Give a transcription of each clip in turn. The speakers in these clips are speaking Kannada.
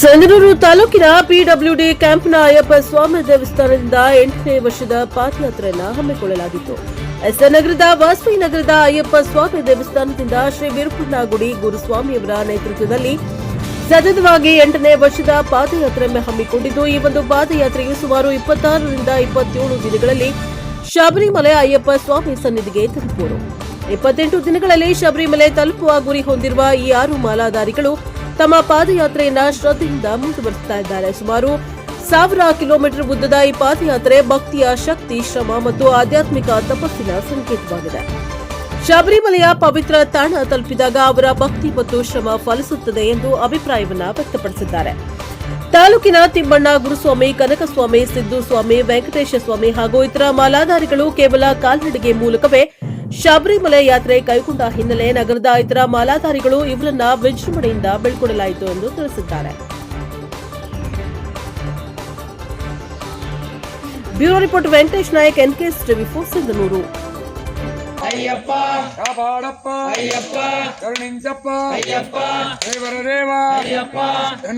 ಸಂಗನೂರು ತಾಲೂಕಿನ ಪಿಡಬ್ಲ್ಯೂಡಿ ಕ್ಯಾಂಪ್ನ ಅಯ್ಯಪ್ಪ ಸ್ವಾಮಿ ದೇವಸ್ಥಾನದಿಂದ ಎಂಟನೇ ವರ್ಷದ ಪಾದಯಾತ್ರೆಯನ್ನು ಹಮ್ಮಿಕೊಳ್ಳಲಾಗಿತ್ತು. ಎಸ್ಎ ನಗರದ ವಾಸವಿ ನಗರದ ಅಯ್ಯಪ್ಪ ಸ್ವಾಮಿ ದೇವಸ್ಥಾನದಿಂದ ಶ್ರೀ ವೀರಪ್ಪನ ಗುಡಿ ಗುರುಸ್ವಾಮಿಯವರ ನೇತೃತ್ವದಲ್ಲಿ ಸತತವಾಗಿ ಎಂಟನೇ ವರ್ಷದ ಪಾದಯಾತ್ರೆಯನ್ನು ಹಮ್ಮಿಕೊಂಡಿದ್ದು, ಈ ಒಂದು ಪಾದಯಾತ್ರೆಯು ಸುಮಾರು ಇಪ್ಪತ್ತಾರರಿಂದ ಇಪ್ಪತ್ತೇಳು ದಿನಗಳಲ್ಲಿ ಶಬರಿಮಲೆ ಅಯ್ಯಪ್ಪ ಸ್ವಾಮಿ ಸನ್ನಿಧಿಗೆ ತಲುಪುವರು. ಇಪ್ಪತ್ತೆಂಟು ದಿನಗಳಲ್ಲಿ ಶಬರಿಮಲೆ ತಲುಪುವ ಗುರಿ ಹೊಂದಿರುವ ಈ ಆರು ಮಾಲಾಧಾರಿಗಳು ತಮ್ಮ ಪಾದಯಾತ್ರೆಯನ್ನ ಶ್ರದ್ಧೆಯಿಂದ ಮುಂದುವರಿಸುತ್ತಾ ಇದ್ದಾರೆ. ಸುಮಾರು ಸಾವಿರ ಕಿಲೋಮೀಟರ್ ಉದ್ದದ ಈ ಪಾದಯಾತ್ರೆ ಭಕ್ತಿಯ ಶಕ್ತಿ, ಶ್ರಮ ಮತ್ತು ಆಧ್ಯಾತ್ಮಿಕ ತಪಸ್ಸಿನ ಸಂಕೇತವಾಗಿದೆ. ಶಬರಿಮಲೆಯ ಪವಿತ್ರ ತಾಣ ತಲುಪಿದಾಗ ಅವರ ಭಕ್ತಿ ಮತ್ತು ಶ್ರಮ ಫಲಿಸುತ್ತದೆ ಎಂದು ಅಭಿಪ್ರಾಯವನ್ನ ವ್ಯಕ್ತಪಡಿಸಿದ್ದಾರೆ. ತಾಲೂಕಿನ ತಿಮ್ಮಣ್ಣ ಗುರುಸ್ವಾಮಿ, ಕನಕಸ್ವಾಮಿ, ಸಿದ್ದು ಸ್ವಾಮಿ, ವೆಂಕಟೇಶ ಸ್ವಾಮಿ ಹಾಗೂ ಇತರ ಮಾಲಾಧಾರಿಗಳು ಕೇವಲ ಕಾಲ್ನಡಿಗೆ ಮೂಲಕವೇ ಶಬರಿಮಲೆ ಯಾತ್ರೆ ಕೈಗೊಂಡ ಹಿನ್ನೆಲೆ ನಗರದ ಇತರ ಮಾಲಾಧಾರಿಗಳು ಇವರನ್ನ ವಿಜೃಂಭಣೆಯಿಂದ ಬೀಳ್ಕೊಡಲಾಯಿತು ಎಂದು ತಿಳಿಸಿದ್ದಾರೆ. Bureau report Venkatesh Nayak NKS TV four Sindhanur. Ayyappa ಕಾಪಾಡಪ್ಪ Ayyappa ಕರುಣಿಂಚಪ್ಪ ಅಯ್ಯಪ್ಪ ದೇವರ ದೇವ ಅಯ್ಯಪ್ಪ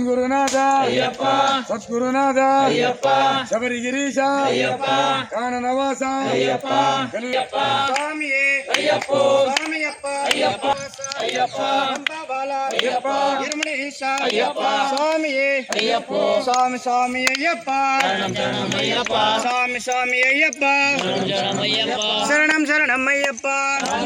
ಗುರುನಾಥ ಅಯ್ಯಪ್ಪ ಸದ್ಗುರುನಾಥ ಅಯ್ಯಪ್ಪ ಶಬರಿಗಿರೀಶ ಅಯ್ಯಪ್ಪ ಕಾನನವಾಸ ಅಯ್ಯಪ್ಪ ಕಲಿಯಪ್ಪ ಸ್ವಾಮಿಯೇ ಅಯ್ಯಪ್ಪ ಸ್ವಾಮಿಯಪ್ಪ ಅಯ್ಯಪ್ಪ ಅಯ್ಯಪ್ಪ ಬಾಲ ಅಯ್ಯಪ್ಪ ಇರುಮಣೇಶ ಅಯ್ಯಪ್ಪ ಸ್ವಾಮಿಯೇ ಅಯ್ಯಪ್ಪ ಸ್ವಾಮಿ ಸ್ವಾಮಿ ಅಯ್ಯಪ್ಪ ಅಯ್ಯಪ್ಪ ಸ್ವಾಮಿ ಸ್ವಾಮಿ ಅಯ್ಯಪ್ಪ ಶರಣಂ ಶರಣಂ ಅಯ್ಯಪ್ಪ